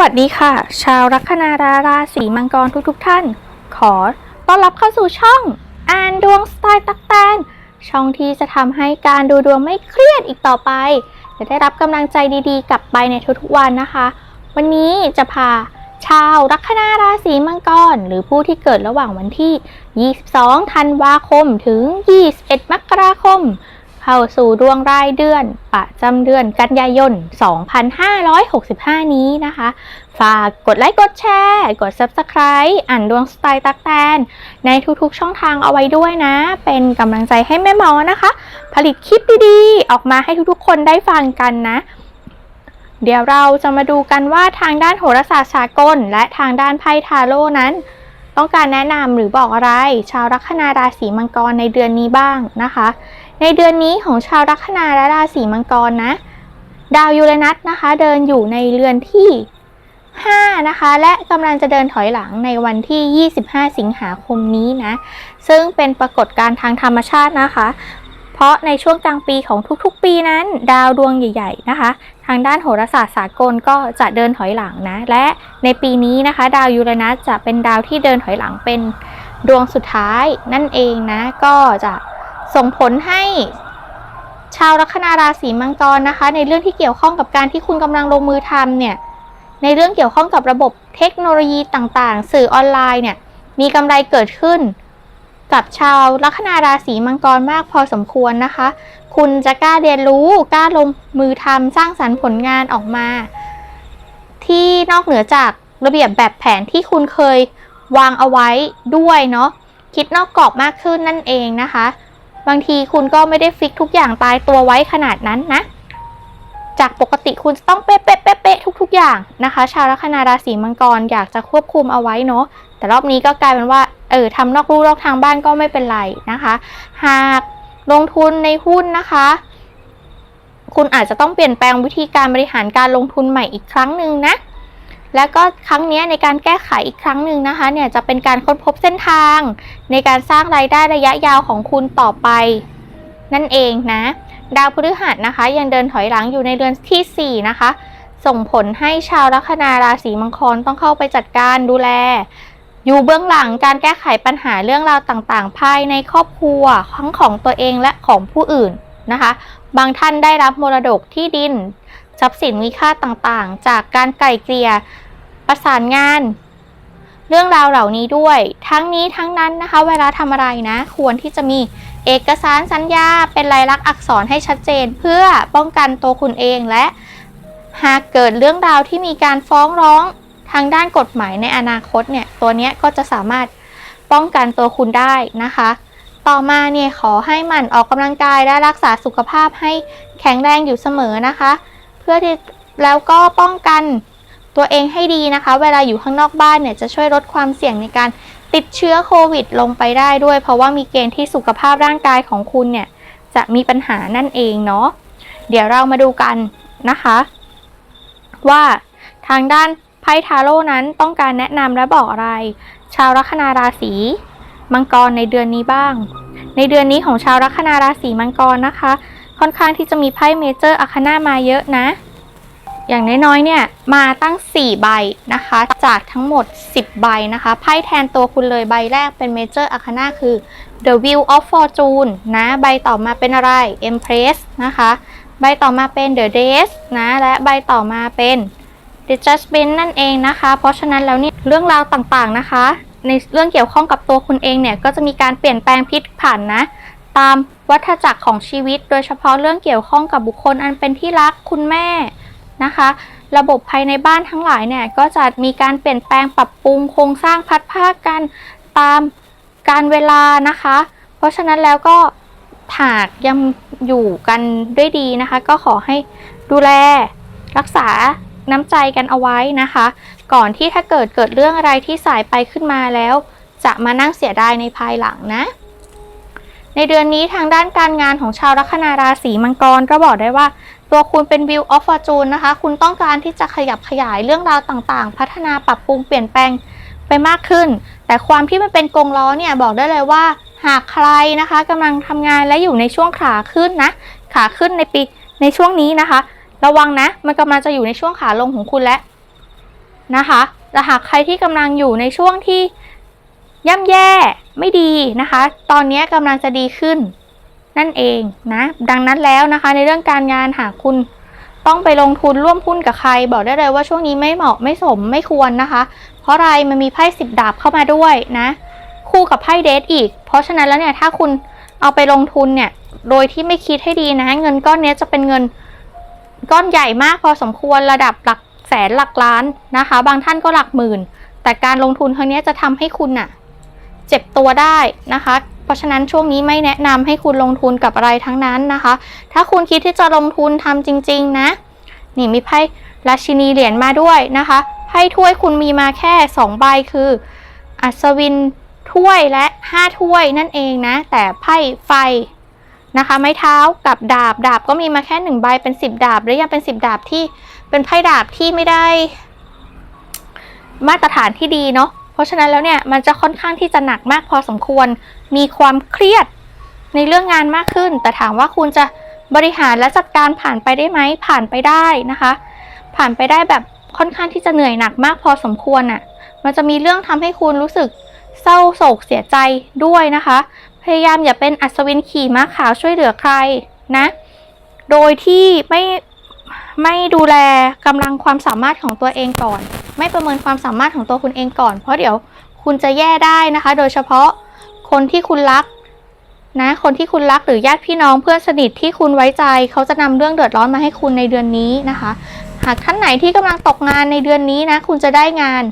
วัสดีค่ะ ชาวลัคนาราราศีมังกรทุกๆทท่าน ขอต้อนรับเข้าสู่ช่อง อ่านดวงสไตล์ตักแตน ช่องที่จะทำให้การดูดวงไม่เครียดอีกต่อไป จะได้รับกำลังใจดีๆ กลับไปในทุกๆวันนะคะ วันนี้จะพาชาวลัคนาราศีมังกร หรือผู้ที่เกิดระหว่างวันที่ 22 ธันวาคมถึง 21 มกราคม เข้าสู่ดวงรายเดือน ประจำเดือนกันยายน 2565 นี้นะคะ ฝากกดไลค์กดแชร์ กด Subscribe อ่านดวงสไตล์ตักแตน ในทุกๆช่องทางเอาไว้ด้วยนะ เป็นกำลังใจให้แม่หมอนะคะ ผลิตคลิปดีๆ ออกมาให้ทุกๆ คนได้ฟังกันนะ เดี๋ยวเราจะมาดูกันว่าทางด้านโหราศาสตร์สากล และทางด้านไพ่ทาโร่นั้นต้องการแนะนำหรือบอกอะไร ชาวลัคนาราศีมังกรในเดือนนี้บ้างนะคะ ในเดือนนี้ของชาวลัคนาและราศีมังกรนะ ดาวยูเรนัสนะคะ เดินอยู่ในเรือนที่ 5 นะคะ และกำลังจะเดินถอยหลังในวันที่ 25 สิงหาคมนี้นะ ซึ่งเป็นปรากฏการณ์ทางธรรมชาตินะคะ เพราะในช่วงกลางปีของทุกๆ ปีนั้น ดาวดวงใหญ่ ๆ นะคะ ทางด้านโหราศาสตร์สากลก็จะเดินถอยหลังนะ และในปีนี้นะคะ ดาวยูเรนัสจะเป็นดาวที่เดินถอยหลังเป็นดวงสุดท้ายนั่นเองนะ ก็จะ ส่งผลให้ชาวลัคนาราศีมังกรนะคะ ในเรื่องที่เกี่ยวข้องกับการที่คุณกำลังลงมือทำเนี่ยในเรื่องเกี่ยวข้องกับระบบเทคโนโลยีต่างๆ สื่อออนไลน์เนี่ยมีกำไรเกิดขึ้น กับชาวลัคนาราศีมังกรมากพอสมควรนะคะ คุณจะกล้าเรียนรู้กล้าลงมือทำสร้างสรรค์ผลงานออกมา ที่นอกเหนือจากระเบียบแบบแผนที่คุณเคยวางเอาไว้ด้วยเนาะคิดนอกกรอบมากขึ้นนั่นเองนะคะ บางทีคุณก็ไม่ได้ฟิกทุกอย่างตายตัวไว้ขนาดนั้นนะ จากปกติคุณจะต้องเป๊ะเป๊ะเป๊ะเป๊ะทุก ๆ อย่างนะคะ ชาวลัคนาราศีมังกรอยากจะควบคุมเอาไว้เนาะแต่รอบนี้ก็กลายเป็นว่าเออทำนอกลู่นอกทางบ้านก็ไม่เป็นไรนะคะ หากลงทุนในหุ้นนะคะ คุณอาจจะต้องเปลี่ยนแปลงวิธีการบริหารการลงทุนใหม่อีกครั้งหนึ่งนะ แล้วก็ครั้งนี้ในการแก้ไขอีกครั้งหนึ่งนะคะเนี่ยจะเป็นการค้นพบเส้นทาง ในการสร้างรายได้ระยะยาวของคุณต่อไป นั่นเองนะ ดาวพฤหัสนะคะ ยังเดินถอยหลังอยู่ในเดือนที่ 4 นะคะ ส่งผลให้ชาวลัคนาราศีมังกรต้องเข้าไปจัดการดูแล อยู่เบื้องหลังการแก้ไขปัญหาเรื่องราวต่างๆ ภายในครอบครัวทั้งของตัวเองและของผู้อื่นนะคะ บางท่านได้รับมรดกที่ดินทรัพย์สินมีค่าต่างๆ จากการไกล่เกลี่ย ประสานงาน เรื่องราวเหล่านี้ด้วย ทั้งนี้ทั้งนั้นนะคะ เวลาทำอะไรนะ ควรที่จะมีเอกสารสัญญาเป็นลายลักษณ์อักษรให้ชัดเจน เพื่อป้องกันตัวคุณเองและ หากเกิดเรื่องราวที่มีการฟ้องร้องทางด้านกฎหมายในอนาคตเนี่ยตัวนี้ก็จะสามารถป้องกันตัวคุณได้นะคะ ต่อมาเนี่ยขอให้มันออกกำลังกายและรักษาสุขภาพให้แข็งแรงอยู่เสมอนะคะ เพื่อที่แล้วก็ป้องกัน ตัวเองให้ดีนะคะ เวลาอยู่ข้างนอกบ้านเนี่ยจะช่วยลดความเสี่ยงในการติดเชื้อโควิดลงไปได้ด้วย เพราะว่ามีเกณฑ์ที่สุขภาพร่างกายของคุณเนี่ยจะมีปัญหานั่นเองเนาะเดี๋ยวเรามาดูกันนะคะ ว่าทางด้านไพ่ทาโร่นั้นต้องการแนะนำและบอกอะไร ชาวลัคนาราศีมังกรในเดือนนี้บ้าง ในเดือนนี้ของชาวลัคนาราศีมังกรนะคะ ค่อนข้างที่จะมีไพ่เมเจอร์อาคานามาเยอะนะ อย่างน้อยๆเนี่ยมาตั้ง 4 ใบนะคะ จากทั้งหมด 10 ใบนะคะไพ่แทนตัวคุณเลยใบแรกเป็นเมเจอร์อาคานาคือ The Wheel of Fortune นะใบต่อมาเป็นอะไร Empress นะคะ ใบต่อมาเป็น The d a y s นะและใบต่อมาเป็น The Judgment นั่นเองนะคะ เพราะฉะนั้นแล้วเนี่ยเรื่องราวต่างๆนะคะ ในเรื่องเกี่ยวข้องกับตัวคุณเองเนี่ยก็จะมีการเปลี่ยนแปลงพลิกผันนะตามวัฏจักรของชีวิต โดยเฉพาะเรื่องเกี่ยวข้องกับบุคคลอันเป็นที่รักคุณแม่ นะคะ ระบบภายในบ้านทั้งหลายเนี่ยก็จะมีการเปลี่ยนแปลงปรับปรุงโครงสร้างพัดภาคกันตามการเวลานะคะ เพราะฉะนั้นแล้วก็หากยังอยู่กันด้วยดีนะคะ ก็ขอให้ดูแลรักษาน้ำใจกันเอาไว้นะคะ ก่อนที่ถ้าเกิดเกิดเรื่องอะไรที่สายไปขึ้นมาแล้ว จะมานั่งเสียดายในภายหลังนะ ในเดือนนี้ทางด้านการงานของชาวลัคนาราศีมังกรก็บอกได้ว่า ตัวคุณเป็น Wheel of Fortune นะคะ คุณต้องการที่จะขยับขยายเรื่องราวต่างๆ พัฒนาปรับปรุงเปลี่ยนแปลงไปมากขึ้น แต่ความที่มันเป็นกงล้อเนี่ยบอกได้เลยว่า หากใครนะคะกำลังทำงานและอยู่ในช่วงขาขึ้นนะ ขาขึ้นในปีในช่วงนี้นะคะ ระวังนะ มันกำลังจะอยู่ในช่วงขาลงของคุณแล้วนะคะแต่หากใครที่กำลังอยู่ในช่วงที่ย่ำแย่ไม่ดีนะคะ ตอนนี้กำลังจะดีขึ้น นั่นเองนะ ดังนั้นแล้วนะคะ ในเรื่องการงานหากคุณต้องไปลงทุนร่วมหุ้นกับใคร บอกได้เลยว่าช่วงนี้ไม่เหมาะไม่สมไม่ควรนะคะ เพราะอะไรมันมีไพ่สิบดาบเข้ามาด้วยนะ คู่กับไพ่เดทอีก เพราะฉะนั้นแล้วเนี่ยถ้าคุณเอาไปลงทุนเนี่ยโดยที่ไม่คิดให้ดีนะ เงินก้อนนี้จะเป็นเงินก้อนใหญ่มากพอสมควรระดับหลักแสนหลักล้านนะคะ บางท่านก็หลักหมื่น แต่การลงทุนครั้งนี้จะทำให้คุณน่ะ เจ็บตัวได้นะคะ เพราะฉะนั้นช่วงนี้ไม่แนะนำให้คุณลงทุนกับอะไรทั้งนั้นนะคะ ถ้าคุณคิดที่จะลงทุนทำจริง ๆ นะ นี่มีไพ่ราชินีเหรียญมาด้วยนะคะไพ่ถ้วยคุณมีมาแค่ 2 ใบคือ อัศวินถ้วยและ 5 ถ้วยนั่นเองนะ แต่ไพ่ไฟนะคะ ไม้เท้ากับดาบดาบก็มีมาแค่หนึ่งใบเป็น 10 ดาบ และยังเป็น 10 ดาบที่เป็นไพ่ดาบที่ไม่ได้ มาตรฐานที่ดีเนาะ เพราะฉะนั้นแล้วเนี่ยมันจะค่อนข้างที่จะหนักมากพอสมควร มีความเครียดในเรื่องงานมากขึ้น แต่ถามว่าคุณจะบริหารและจัดการผ่านไปได้ไหมผ่านไปได้นะคะ ผ่านไปได้แบบค่อนข้างที่จะเหนื่อยหนักมากพอสมควรอะ่ะ มันจะมีเรื่องทำให้คุณรู้สึกเศร้าโศกเสียใจด้วยนะคะ พยายามอย่าเป็นอัศวินขี่ม้าขาวช่วยเหลือใครนะ โดยที่ไม่ไม่ดูแลกำลังความสามารถของตัวเองก่อน ไม่ประเมินความสามารถของตัวคุณเองก่อน เพราะเดี๋ยวคุณจะแย่ได้นะคะ โดยเฉพาะคนที่คุณรักนะ คนที่คุณรักหรือญาติพี่น้องเพื่อนสนิทที่คุณไว้ใจ เขาจะนำเรื่องเดือดร้อนมาให้คุณในเดือนนี้นะคะ หากท่านไหนที่กำลังตกงานในเดือนนี้นะ คุณจะได้งาน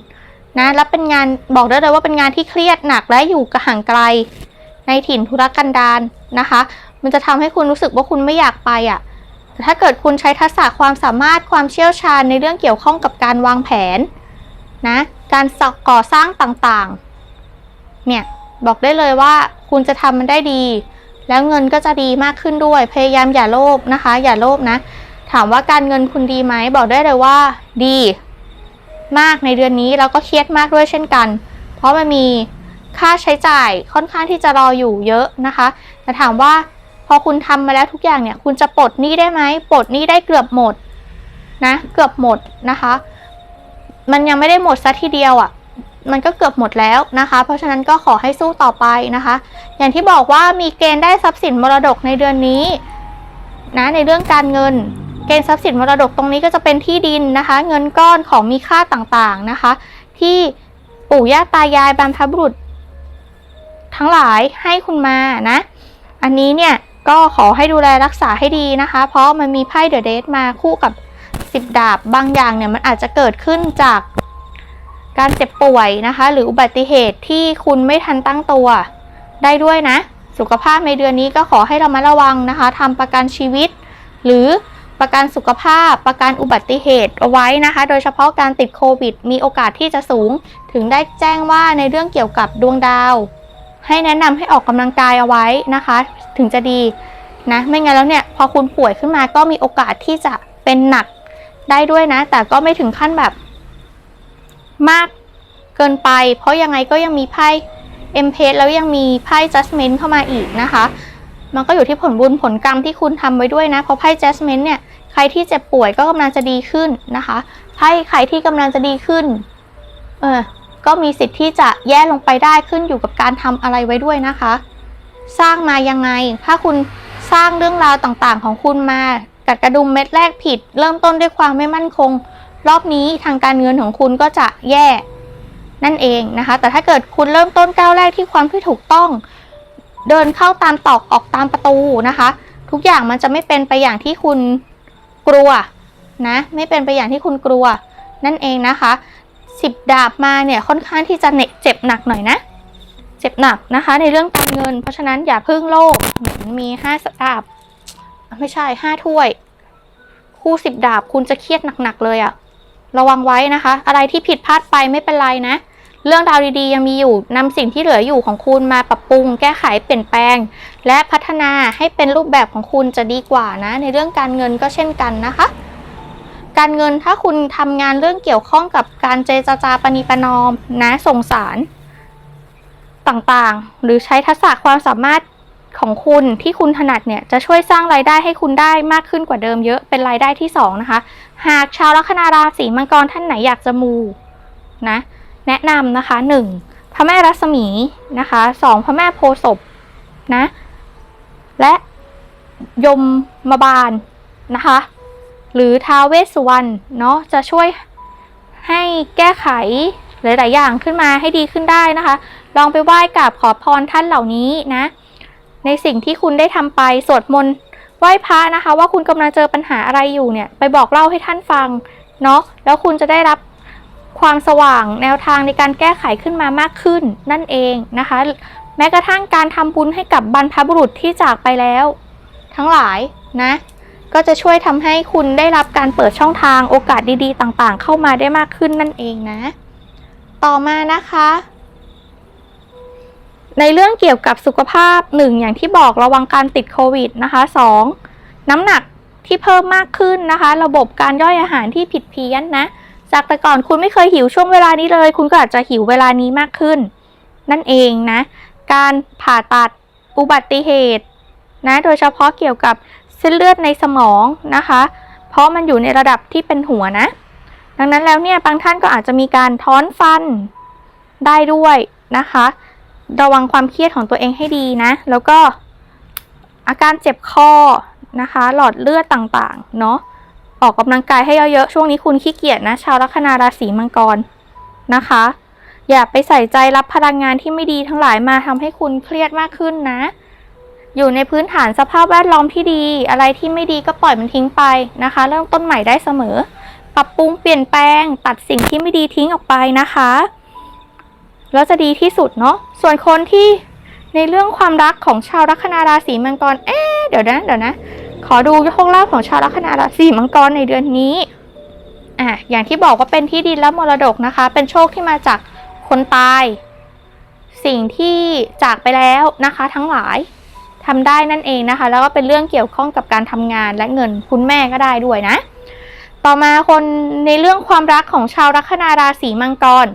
นะแล้วเป็นงานบอกได้เลยว่าเป็นงานที่เครียดหนักและอยู่กระห่างไกล ในถิ่นธุรกันดารนะคะ มันจะทำให้คุณรู้สึกว่าคุณไม่อยากไปอะ่ะ แต่ถ้าเกิดคุณใช้ทักษะความสามารถความเชี่ยวชาญในเรื่องเกี่ยวข้องกับการวางแผนนะการก่อสร้างต่างๆ เนี่ย บอกได้เลยว่าคุณจะทำมันได้ดี แล้วเงินก็จะดีมากขึ้นด้วย พยายามอย่าโลภนะคะ อย่าโลภนะ ถามว่าการเงินคุณดีไหม บอกได้เลยว่า ดี มากในเดือนนี้แล้วก็เครียดมากด้วยเช่นกัน เพราะมันมีค่าใช้จ่ายค่อนข้างที่จะรออยู่เยอะนะคะ แต่ถามว่า อคุณทำมาแล้วทุกอย่างเนี่ย คุณจะปลดหนี้ได้ไหมปลดหนี้ได้เกือบหมด นะ เกือบหมดนะคะ มันยังไม่ได้หมดซะทีเดียวอะ่ะ มันก็เกือบหมดแล้วนะคะ เพราะฉะนั้นก็ขอให้สู้ต่อไปนะคะ อย่างที่บอกว่ามีเกณฑ์ได้ทรัพย์สินมรดกในเดือนนี้นะในเรื่องการเงินเกณฑ์ทรัพย์สินมรดกตรงนี้ก็จะเป็นที่ดินนะคะ เงินก้อนของมีค่าต่างๆนะคะ ที่ปู่ย่าตายายบรรพบุรุษ ทั้งหลายให้คุณมานะ อันนี้เนี่ย ก็ขอให้ดูแลรักษาให้ดีนะคะ เพราะมันมีไพ่เดอะเดทมาคู่กับสิบดาบบางอย่างเนี่ยมันอาจจะเกิดขึ้นจากการเจ็บป่วยนะคะ หรืออุบัติเหตุที่คุณไม่ทันตั้งตัวได้ด้วยนะ สุขภาพในเดือนนี้ก็ขอให้เระมัดระวังนะคะทำประกันชีวิต หรือประกันสุขภาพประกันอุบัติเหตุเอาไว้นะคะ โดยเฉพาะการติดโควิด มีโอกาสที่จะสูง ถึงได้แจ้งว่าในเรื่องเกี่ยวกับดวงดาว ให้แนะนำให้ออกกำลังกายเอาไว้นะคะ ถึงจะดีนะไม่งั้นแล้วเนี่ยพอคุณป่วยขึ้นมาก็มีโอกาสที่จะเป็นหนักได้ด้วยนะ แต่ก็ไม่ถึงขั้นแบบมากเกินไป เพราะยังไงก็ยังมีไพ่เอ็มเพสแล้วยังมีไพ่ judgment เข้ามาอีกนะคะ มันก็อยู่ที่ผลบุญผลกรรมที่คุณทำไว้ด้วยนะ เพราะไพ่ judgment เนี่ยใครที่เจ็บป่วยก็กำลังจะดีขึ้นนะคะไพ่ใครที่กำลังจะดีขึ้น เออ ก็มีสิทธิ์ที่จะแย่ลงไปได้ขึ้นอยู่กับการทำอะไรไว้ด้วยนะคะ สร้างมายังไง ถ้าคุณสร้างเรื่องราวต่างๆ ของคุณมากัดกระดุมเม็ดแรกผิด เริ่มต้นด้วยความไม่มั่นคง รอบนี้ทางการเงินของคุณก็จะแย่นั่นเองนะคะ แต่ถ้าเกิดคุณเริ่มต้นก้าวแรกที่ความที่ถูกต้อง เดินเข้าตามตอกออกตามประตูนะคะ ทุกอย่างมันจะไม่เป็นไปอย่างที่คุณกลัวนะ ไม่เป็นไปอย่างที่คุณกลัว นั่นเองนะคะ สิบดาบมาเนี่ยค่อนข้างที่จะเนเจ็บหนักหน่อยนะ เจ็บหนักนะคะ ในเรื่องการเงิน เพราะฉะนั้นอย่าพึ่งโลกเหมือนมีห้าดาบ ไม่ใช่ห้าถ้วย คู่สิบดาบคุณจะเครียดหนักๆเลยอะระวังไว้นะคะ อะไรที่ผิดพลาดไปไม่เป็นไรนะ เรื่องราวดีๆยังมีอยู่นำสิ่งที่เหลืออยู่ของคุณมาปรับปรุง แก้ไขเปลี่ยนแปลง และพัฒนาให้เป็นรูปแบบของคุณจะดีกว่านะ ในเรื่องการเงินก็เช่นกันนะคะ การเงินถ้าคุณทำงานเรื่องเกี่ยวข้องกับการเจรจาปณีประนอมนะส่งสารต่างๆ หรือใช้ทักษะความสามารถของคุณที่คุณถนัดเนี่ยจะช่วยสร้างรายได้ให้คุณได้มากขึ้นกว่าเดิมเยอะเป็นรายได้ที่สองนะคะ หากชาวลัคนาราศีมังกรท่านไหนอยากจะมูนะแนะนำนะคะ 1. พระแม่รัศมีนะคะ 2. พระแม่โพศพนะ และยมมาบาลนะคะ หรือท้าวเวสสุวรรณเนาะจะช่วยให้แก้ไขหลาย ๆ อย่างขึ้นมาให้ดีขึ้นได้นะคะ ลองไปไหว้กราบขอพรท่านเหล่านี้นะ ในสิ่งที่คุณได้ทำไปสวดมนต์ไหว้พระนะคะ ว่าคุณกำลังเจอปัญหาอะไรอยู่เนี่ย ไปบอกเล่าให้ท่านฟังเนาะแล้วคุณจะได้รับความสว่างแนวทางในการแก้ไขขึ้นมามากขึ้นนั่นเองนะคะ แม้กระทั่งการทำบุญให้กับบรรพบุรุษที่จากไปแล้ว ทั้งหลายนะ ก็จะช่วยทำให้คุณได้รับการเปิดช่องทางโอกาสดีๆ ต่างๆ เข้ามาได้มากขึ้นนั่นเองนะ ต่อมานะคะ ในเรื่องเกี่ยวกับสุขภาพหนึ่งอย่างที่บอกระวังการติดโควิดนะคะสองน้ำหนักที่เพิ่มมากขึ้นนะคะ ระบบการย่อยอาหารที่ผิดเพี้ยนนะ จากแต่ก่อนคุณไม่เคยหิวช่วงเวลานี้เลย คุณก็อาจจะหิวเวลานี้มากขึ้น นั่นเองนะ การผ่าตัดอุบัติเหตุนะ โดยเฉพาะเกี่ยวกับ เส้นเลือดในสมองนะคะ เพราะมันอยู่ในระดับที่เป็นหัวนะ ดังนั้นแล้วเนี่ยบางท่านก็อาจจะมีการท้อนฟันได้ด้วยนะคะ ระวังความเครียดของตัวเองให้ดีนะ แล้วก็อาการเจ็บคอนะคะ หลอดเลือดต่างๆ เนาะออกกำลังกายให้เยอะๆ ช่วงนี้คุณขี้เกียจนะ ชาวลัคนาราศีมังกรนะคะ อย่าไปใส่ใจรับพลังงานที่ไม่ดีทั้งหลายมาทำให้คุณเครียดมากขึ้นนะ อยู่ในพื้นฐานสภาพแวดล้อมที่ดี อะไรที่ไม่ดีก็ปล่อยมันทิ้งไปนะคะ เริ่มต้นใหม่ได้เสมอ ปรับปรุงเปลี่ยนแปลง ตัดสิ่งที่ไม่ดีทิ้งออกไปนะคะ แล้วจะดีที่สุดเนาะส่วนคนที่ในเรื่องความรักของชาวลัคนาราศีมังกร เอ๊ะเดี๋ยวนะเดี๋ยวนะ ขอดูโชคลาภของชาวลัคนาราศีมังกรในเดือนนี้อะอย่างที่บอกว่าเป็นที่ดินและมรดกนะคะ เป็นโชคที่มาจากคนตาย สิ่งที่จากไปแล้วนะคะ ทั้งหลาย ทำได้นั่นเองนะคะ แล้วก็เป็นเรื่องเกี่ยวข้องกับการทำงานและเงินคุณแม่ก็ได้ด้วยนะ ต่อมาคนในเรื่องความรักของชาวลัคนาราศีมังกร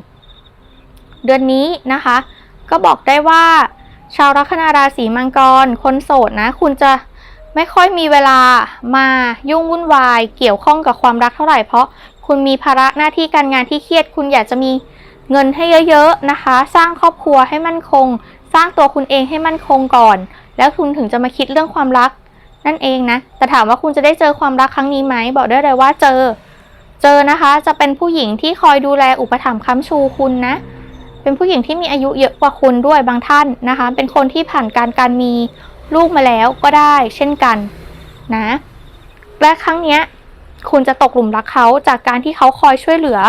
เดือนนี้นะคะ ก็บอกได้ว่า ชาวลัคนาราศีมังกร คนโสดนะ คุณจะไม่ค่อยมีเวลามายุ่งวุ่นวาย เกี่ยวข้องกับความรักเท่าไหร่เพราะคุณมีภาระหน้าที่การงานที่เครียด คุณอยากจะมีเงินให้เยอะๆนะคะ สร้างครอบครัวให้มั่นคง สร้างตัวคุณเองให้มั่นคงก่อน แล้วคุณถึงจะมาคิดเรื่องความรัก นั่นเองนะ แต่ถามว่าคุณจะได้เจอความรักครั้งนี้ไหมบอกได้เลยว่าเจอ เจอนะคะ จะเป็นผู้หญิงที่คอยดูแลอุปถัมภ์ค้ำชูคุณนะ เป็นผู้หญิงที่มีอายุเยอะกว่าคุณด้วยบางท่านนะคะ เป็นคนที่ผ่านการการมีลูกมาแล้วก็ได้ เช่นกันนะ และครั้งเนี้ยคุณจะตกหลุมรักเขาจากการที่เขาคอยช่วยเหลือ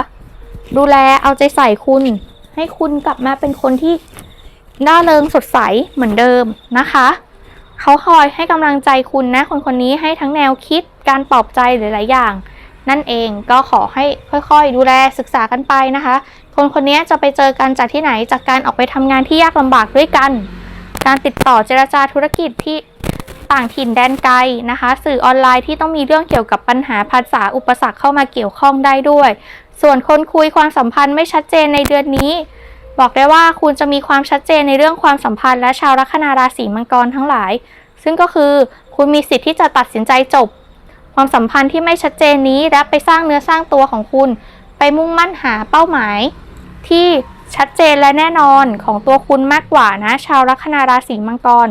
ดูแลเอาใจใส่คุณ ให้คุณกลับมาเป็นคนที่ น่าเริงสดใสเหมือนเดิมนะคะ เขาคอยให้กำลังใจคุณนะ คนคนนี้ให้ทั้งแนวคิดการปลอบใจหลายๆอย่าง นั่นเองก็ขอให้ค่อยๆ ดูแลศึกษากันไปนะคะ คนคนนี้จะไปเจอกันจากที่ไหนจากการออกไปทำงานที่ยากลำบากด้วยกัน การติดต่อเจรจาธุรกิจที่ต่างถิ่นแดนไกลนะคะ สื่อออนไลน์ที่ต้องมีเรื่องเกี่ยวกับปัญหาภาษาอุปสรรคเข้ามาเกี่ยวข้องได้ด้วย ส่วนคนคุยความสัมพันธ์ไม่ชัดเจนในเดือนนี้ บอกได้ว่าคุณจะมีความชัดเจนในเรื่องความสัมพันธ์และชาวลัคนาราศีมังกรทั้งหลาย ซึ่งก็คือคุณมีสิทธิ์ที่จะตัดสินใจจบ ความสัมพันธ์ที่ไม่ชัดเจนนี้และไปสร้างเนื้อสร้างตัวของคุณ ไปมุ่งมั่นหาเป้าหมาย ที่ชัดเจนและแน่นอนของตัวคุณมากกว่านะ ชาวลัคนาราศีมังกร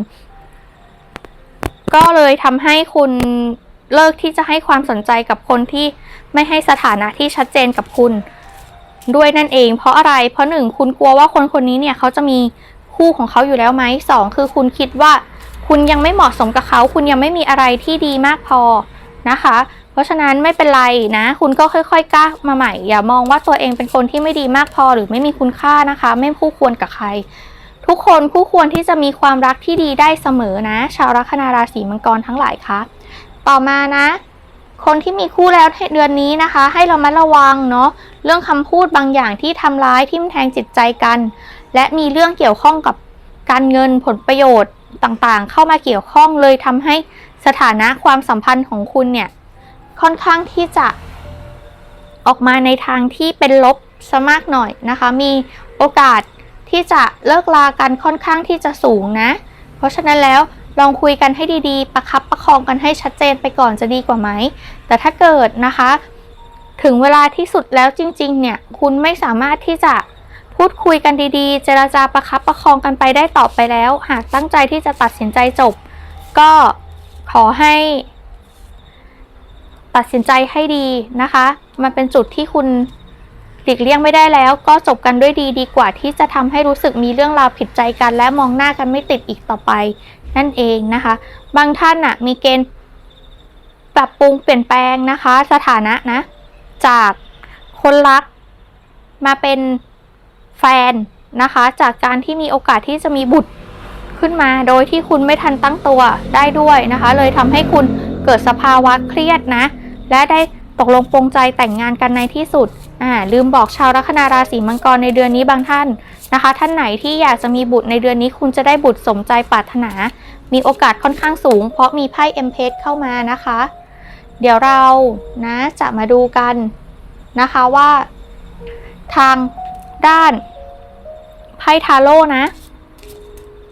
ก็เลยทำให้คุณเลิกที่จะให้ความสนใจกับคนที่ไม่ให้สถานะที่ชัดเจนกับคุณ ด้วยนั่นเอง เพราะอะไร เพราะหนึ่งคุณกลัวว่าคนคนนี้เนี่ยเขาจะมีคู่ของเขาอยู่แล้วไหมสองคือคุณคิดว่า คุณยังไม่เหมาะสมกับเขา คุณยังไม่มีอะไรที่ดีมากพอนะคะ เพราะฉะนั้นไม่เป็นไรนะ คุณก็ค่อยๆกล้ามาใหม่ อย่ามองว่าตัวเองเป็นคนที่ไม่ดีมากพอหรือไม่มีคุณค่านะคะ ไม่คู่ควรกับใคร ทุกคนคู่ควรที่จะมีความรักที่ดีได้เสมอนะ ชาวลัคนาราศีมังกรทั้งหลายคะต่อมานะ คนที่มีคู่แล้วเดือนนี้นะคะ ให้เรามาระวังเนาะเรื่องคำพูดบางอย่างที่ทำร้ายทิ่มแทงจิตใจกัน และมีเรื่องเกี่ยวข้องกับการเงินผลประโยชน์ต่างๆ เข้ามาเกี่ยวข้องเลยทำให้สถานะความสัมพันธ์ของคุณเนี่ยค่อนข้างที่จะออกมาในทางที่เป็นลบซะมากหน่อยนะคะ มีโอกาสที่จะเลิกลากันค่อนข้างที่จะสูงนะ เพราะฉะนั้นแล้ว ลองคุยกันให้ดีๆ ประคับประคองกันให้ชัดเจนไปก่อนจะดีกว่าไหม แต่ถ้าเกิดนะคะ ถึงเวลาที่สุดแล้วจริง ๆ เนี่ย คุณไม่สามารถที่จะพูดคุยกันดีๆ เจราจาประคับประคองกันไปได้ต่อไปแล้ว หากตั้งใจที่จะตัดสินใจจบ ก็ขอให้ ตัดสินใจให้ดีนะคะ มันเป็นจุดที่คุณหลีกเลี่ยงไม่ได้แล้ว ก็จบกันด้วยดีดีกว่าที่จะทำให้รู้สึกมีเรื่องราวผิดใจกัน และมองหน้ากันไม่ติดอีกต่อไป นั่นเองนะคะ บางท่านน่ะมีเกณฑ์ปรับปรุงเปลี่ยนแปลงนะคะ สถานะนะ จากคนรักมาเป็นแฟนนะคะ จากการที่มีโอกาสที่จะมีบุตรขึ้นมาโดยที่คุณไม่ทันตั้งตัวได้ด้วยนะคะ เลยทำให้คุณเกิดสภาวะเครียดนะ และได้ตกลงปรงใจแต่งงานกันในที่สุดอ่าลืมบอกชาวลัคนาราศีมังกรในเดือนนี้บางท่านนะคะ ท่านไหนที่อยากจะมีบุตรในเดือนนี้คุณจะได้บุตรสมใจปรารถนา มีโอกาสค่อนข้างสูง เพราะมีไพ่เอ็มเพสเข้ามานะคะ เดี๋ยวเรานะจะมาดูกันนะคะว่า ทางด้านไพ่ทาโร่นะ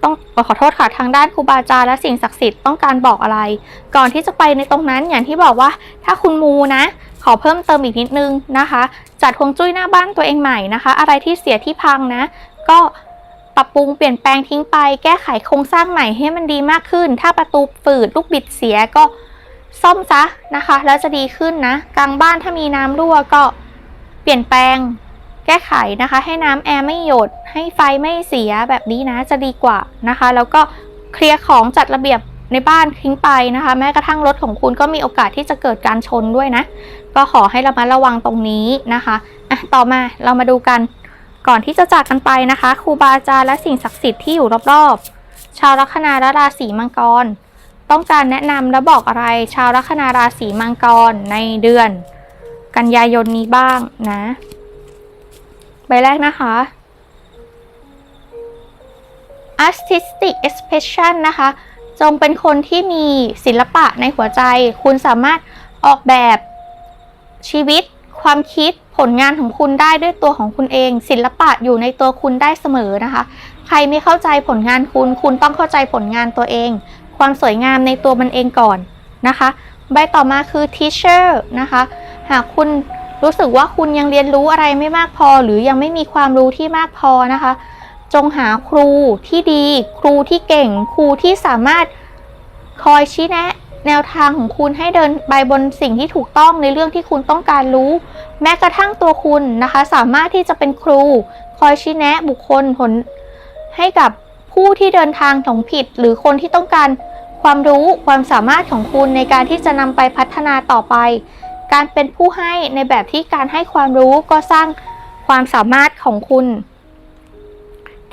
ต้องขอโทษค่ะทางด้านครูบาอาจารย์และสิ่งศักดิ์สิทธิ์ต้องการบอกอะไร ก่อนที่จะไปในตรงนั้นอย่างที่บอกว่า ถ้าคุณมูนะ ขอเพิ่มเติมอีกนิดนึงนะคะ จัดฮวงจุ้ยหน้าบ้านตัวเองใหม่นะคะ อะไรที่เสียที่พังนะ ก็ ปรับปรุงเปลี่ยนแปลงทิ้งไป แก้ไขโครงสร้างใหม่ให้มันดีมากขึ้น ถ้าประตูฝืดลูกบิดเสียก็ซ่อมซะนะคะ แล้วจะดีขึ้นนะ กลางบ้านถ้ามีน้ำรั่วก็เปลี่ยนแปลง แก้ไขนะคะ ให้น้ำแอร์ไม่หยด ให้ไฟไม่เสียแบบนี้นะจะดีกว่านะคะ แล้วก็เคลียร์ของจัดระเบียบในบ้านทิ้งไปนะคะ แม้กระทั่งรถของคุณก็มีโอกาสที่จะเกิดการชนด้วยนะ ก็ขอให้ระมัดระวังตรงนี้นะคะอะต่อมาเรามาดูกัน ก่อนที่จะจากกันไปนะคะครูบาอาจารย์และสิ่งศักดิ์สิทธิ์ที่อยู่รอบๆ ชาวลัคนาและราศีมังกร ต้องการแนะนำและบอกอะไร ชาวลัคนาราศีมังกรในเดือน กันยายนนี้บ้างนะ ใบแรกนะคะ artistic expression นะคะ จงเป็นคนที่มีศิลปะในหัวใจ คุณสามารถออกแบบชีวิต ความคิดผลงานของคุณได้ด้วยตัวของคุณเอง ศิลปะอยู่ในตัวคุณได้เสมอนะคะ ใครไม่เข้าใจผลงานคุณ คุณต้องเข้าใจผลงานตัวเอง ความสวยงามในตัวมันเองก่อนนะคะ ใบต่อมาคือ teacher นะคะ หากคุณรู้สึกว่าคุณยังเรียนรู้อะไรไม่มากพอ หรือยังไม่มีความรู้ที่มากพอนะคะ จงหาครูที่ดี ครูที่เก่ง ครูที่สามารถคอยชี้แนะ แนวทางของคุณให้เดินไปบนสิ่งที่ถูกต้องในเรื่องที่คุณต้องการรู้ แม้กระทั่งตัวคุณนะคะ สามารถที่จะเป็นครู คอยชี้แนะบุคคลผลให้กับผู้ที่เดินทางหลงผิด หรือคนที่ต้องการความรู้ความสามารถของคุณในการที่จะนำไปพัฒนาต่อไป การเป็นผู้ให้ในแบบที่การให้ความรู้ก็สร้างความสามารถของคุณ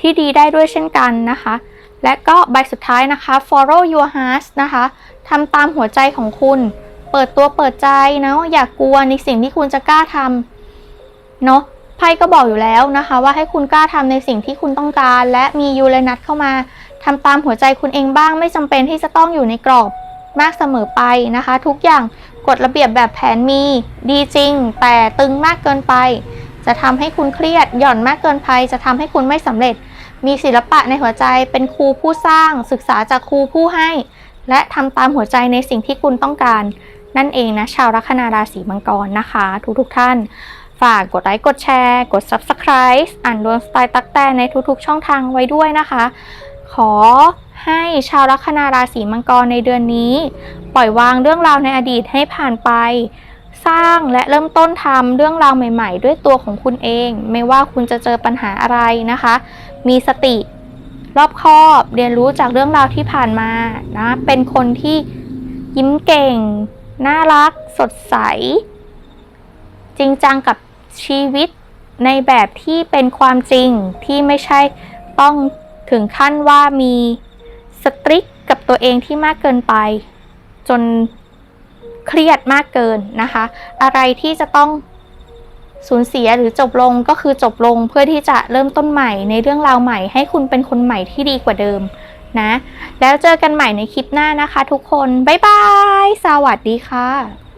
ที่ดีได้ด้วยเช่นกันนะคะ และก็ใบสุดท้ายนะคะ follow your heart นะคะทำตามหัวใจของคุณ เปิดตัวเปิดใจเนาะอย่ากกลัวในสิ่งที่คุณจะกล้าทำเนาะไพ่ก็บอกอยู่แล้วนะคะ ว่าให้คุณกล้าทำในสิ่งที่คุณต้องการ และมียูเรนัสเข้ามาทำตามหัวใจคุณเองบ้าง ไม่จำเป็นที่จะต้องอยู่ในกรอบมากเสมอไปนะคะ ทุกอย่างกฎระเบียบแบบแผนมีดีจริง แต่ตึงมากเกินไป จะทำให้คุณเครียดหย่อนมากเกินไป จะทำให้คุณไม่สำเร็จ มีศิลปะในหัวใจเป็นครูผู้สร้าง ศึกษาจากครูผู้ให้ และทำตามหัวใจในสิ่งที่คุณต้องการ นั่นเองนะ ชาวลัคนาราศีมังกรนะคะ ทุกๆทท่าน ฝากกดไลค์กดแชร์ กด Subscribe อ่านดวงสไตล์ตักแต่ในทุกๆ ช่องทางไว้ด้วยนะคะ ขอให้ชาวลัคนาราศีมังกรในเดือนนี้ ปล่อยวางเรื่องราวในอดีตให้ผ่านไปสร้างและเริ่มต้นทำเรื่องราวใหม่ ๆ ด้วยตัวของคุณเอง ไม่ว่าคุณจะเจอปัญหาอะไรนะคะ มีสติ รอบคอบเรียนรู้จากเรื่องราวที่ผ่านมานะ เป็นคนที่ยิ้มเก่ง น่ารัก สดใส จริงจังกับชีวิตในแบบที่เป็นความจริงที่ไม่ใช่ต้องถึงขั้นว่ามีสตริกกับตัวเองที่มากเกินไป จนเครียดมากเกินนะคะ อะไรที่จะต้อง สูญเสียหรือจบลงก็คือจบลงเพื่อที่จะเริ่มต้นใหม่ในเรื่องราวใหม่ ให้คุณเป็นคนใหม่ที่ดีกว่าเดิมนะ แล้วเจอกันใหม่ในคลิปหน้านะคะทุกคน บ๊ายบาย สวัสดีค่ะ